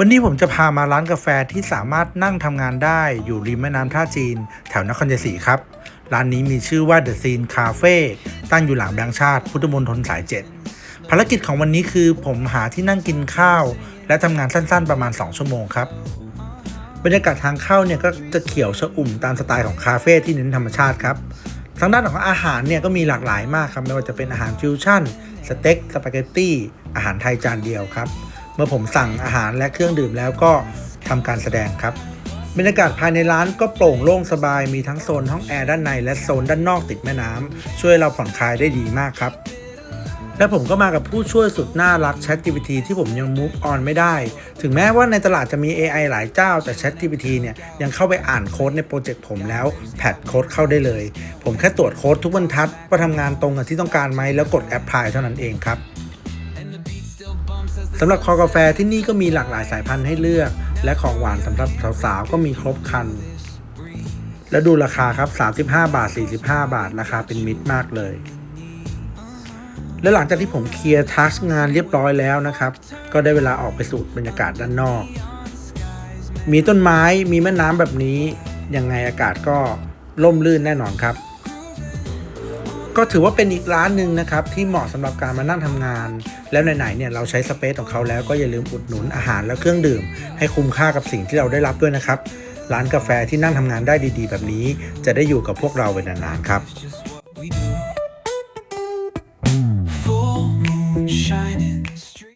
วันนี้ผมจะพามาร้านกาแฟที่สามารถนั่งทำงานได้อยู่ริมแม่น้ำท่าจีน แถวนครชัยศรีครับ ร้านนี้มีชื่อว่า The Scene Cafe ตั้งอยู่หลังแบงค์ชาติ พุทธมณฑลสาย 7 ภารกิจของวันนี้คือผมหาที่นั่งกินข้าว และทำงานสั้นๆประมาณ 2 ชั่วโมงครับ บรรยากาศทางเข้าเนี่ยก็จะเขียวชอุ่มตามสไตล์ของคาเฟ่ที่เน้นธรรมชาติครับทางด้านของอาหารเนี่ยก็มีหลากหลายมากครับไม่ว่าจะเป็นอาหารฟิวชั่นสเต็กสปาเกตตี้อาหารไทยจานเดียวครับ เมื่อผมสั่งอาหารและเครื่องดื่มแล้วก็ทำการแสดงครับบรรยากาศภายในร้านก็โปร่งโล่งสบายมีทั้งโซนห้องแอร์ด้านในและโซนด้านนอกติดแม่น้ำช่วยเราผ่อนคลายได้ดีมากครับ และผมก็มากับผู้ช่วยสุดน่ารัก ChatGPT ที่ผมยัง move on ไม่ได้ ถึงแม้ว่าในตลาดจะมี AI หลายเจ้า แต่ ChatGPT เนี่ยยังเข้าไปอ่านโค้ดในโปรเจกต์ผมแล้วแพดโค้ดเข้าได้เลย ผมแค่ตรวจโค้ดทุกบรรทัดว่าทำงานตรงกับที่ต้องการไหมแล้วกดแอปพลายเท่านั้นเองครับ สำหรับคอกาแฟที่นี่ก็มีหลากหลายสายพันธุ์ให้เลือก และของหวานสำหรับสาวๆก็มีครบครัน แล้วดูราคาครับ 35 บาท 45 บาท ราคาเป็นมิตรมากเลย และหลังจากที่ผมเคลียร์ทัสงานเรียบร้อยแล้วนะครับ ก็ได้เวลาออกไปสูดบรรยากาศด้านนอก มีต้นไม้มีแม่น้ำแบบนี้ยังไงอากาศก็ร่มรื่นแน่นอนครับ ก็ถือว่าเป็นอีกร้านหนึ่งนะครับ ที่เหมาะสำหรับการมานั่งทำงาน แล้วไหนๆเนี่ยเราใช้สเปซของเขาแล้วก็อย่าลืมอุดหนุนอาหารและเครื่องดื่ม ให้คุ้มค่ากับสิ่งที่เราได้รับด้วยนะครับ ร้านกาแฟที่นั่งทำงานได้ดีๆ แบบนี้ จะได้อยู่กับพวกเราไปนานๆครับ we.